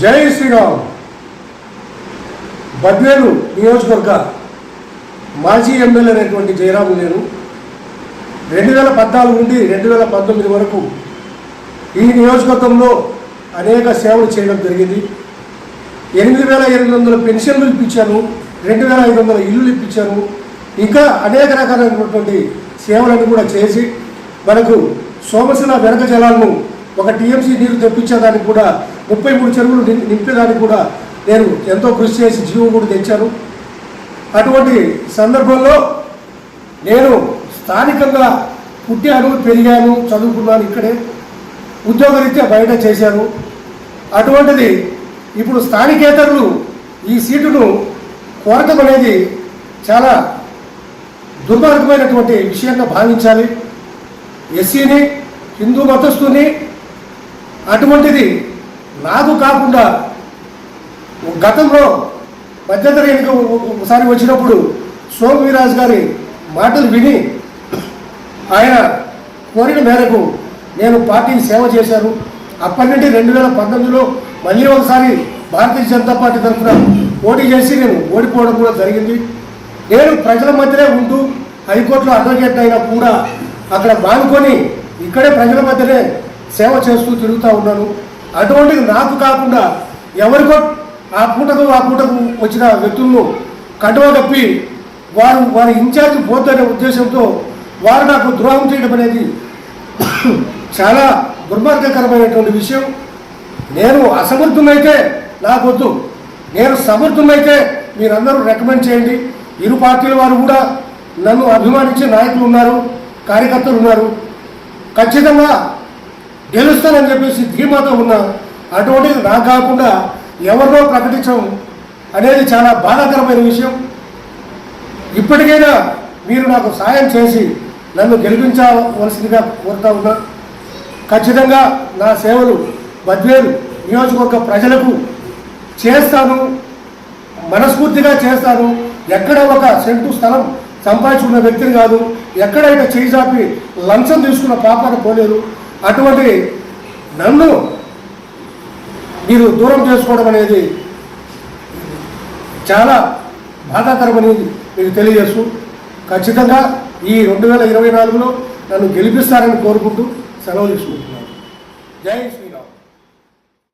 జై శ్రీరామ్. బద్వేలు నియోజకవర్గ మాజీ ఎమ్మెల్యే అయినటువంటి జయరాము నేను రెండు వేల పద్నాలుగు నుండి రెండు వేల పంతొమ్మిది వరకు ఈ నియోజకవర్గంలో అనేక సేవలు చేయడం జరిగింది. ఎనిమిది వేల ఎనిమిది వందల పెన్షన్లు ఇప్పించాను రెండు వేల ఐదు వందల ఇల్లులు ఇప్పించాను ఇంకా అనేక రకాలైనటువంటి సేవలను కూడా చేసి మనకు సోమశిల వెనక జలాలను ఒక టీఎంసీ నీరు తెప్పించేదానికి కూడా ముప్పై మూడు చెరువులు నింపేదానికి కూడా నేను ఎంతో కృషి చేసి జీవం కూడా తెచ్చాను. అటువంటి సందర్భంలో నేను స్థానికంగా పుట్టాను పెరిగాను చదువుకున్నాను ఇక్కడే. ఉద్యోగరీత్యా బయట చేశాను. అటువంటిది ఇప్పుడు స్థానికేతరులు ఈ సీటును కోరటం అనేది చాలా దుర్మార్గమైనటువంటి విషయంగా భావించాలి. ఎస్సీని హిందూ మతస్థుని అటువంటిది నాకు కాకుండా గతంలో మధ్యంతర ఎన్నిక ఒకసారి వచ్చినప్పుడు సోమ్ వీరాజ్ గారి మాటలు విని ఆయన కోరిన మేరకు నేను పార్టీని సేవ చేశాను. అప్పటి నుండి రెండు వేల పంతొమ్మిదిలో మళ్ళీ ఒకసారి భారతీయ జనతా పార్టీ తరఫున పోటీ చేసి నేను ఓడిపోవడం కూడా జరిగింది. నేను ప్రజల మధ్యనే ఉంటూ హైకోర్టులో అడ్వకేట్ అయినా కూడా అక్కడ మానుకొని ఇక్కడే ప్రజల మధ్యనే సేవ చేస్తూ తిరుగుతూ ఉన్నాను. అటువంటిది నాకు కాకుండా ఎవరికో ఆ పూటకు ఆ పూటకు వచ్చిన వ్యక్తులను కండువ కప్పి వారు వారి ఇన్ఛార్జ్ పోద్దనే ఉద్దేశంతో వారు నాకు ద్రోహం చేయడం అనేది చాలా దుర్మార్గకరమైనటువంటి విషయం. నేను అసమర్థునైతే నాకొద్దు. నేను సమర్థునైతే మీరందరూ రికమెండ్ చేయండి. ఇరు పార్టీల వారు కూడా నన్ను అభిమానించే నాయకులు ఉన్నారు కార్యకర్తలు ఉన్నారు. ఖచ్చితంగా గెలుస్తానని చెప్పేసి ధీమాతో ఉన్న అటువంటిది నా కాకుండా ఎవరినో ప్రకటించడం అనేది చాలా బాధాకరమైన విషయం. ఇప్పటికైనా మీరు నాకు సాయం చేసి నన్ను గెలిపించవలసిందిగా కోరుతా ఉన్నా. ఖచ్చితంగా నా సేవలు బద్వేలు నియోజకవర్గ ప్రజలకు చేస్తాను. మనస్ఫూర్తిగా చేస్తాను. ఎక్కడ ఒక సెంటు స్థలం సంపాదించుకున్న వ్యక్తిని కాదు ఎక్కడైనా చేయి చాపి లంచం తీసుకున్న పాపాన పోలేదు. అటువంటి నన్ను మీరు దూరం చేసుకోవడం అనేది చాలా బాధాకరమని మీకు తెలియజేస్తూ ఖచ్చితంగా ఈ రెండు వేల ఇరవై నాలుగులో నన్ను గెలిపిస్తారని కోరుకుంటూ సెలవు తీసుకుంటున్నాను. జై శ్రీ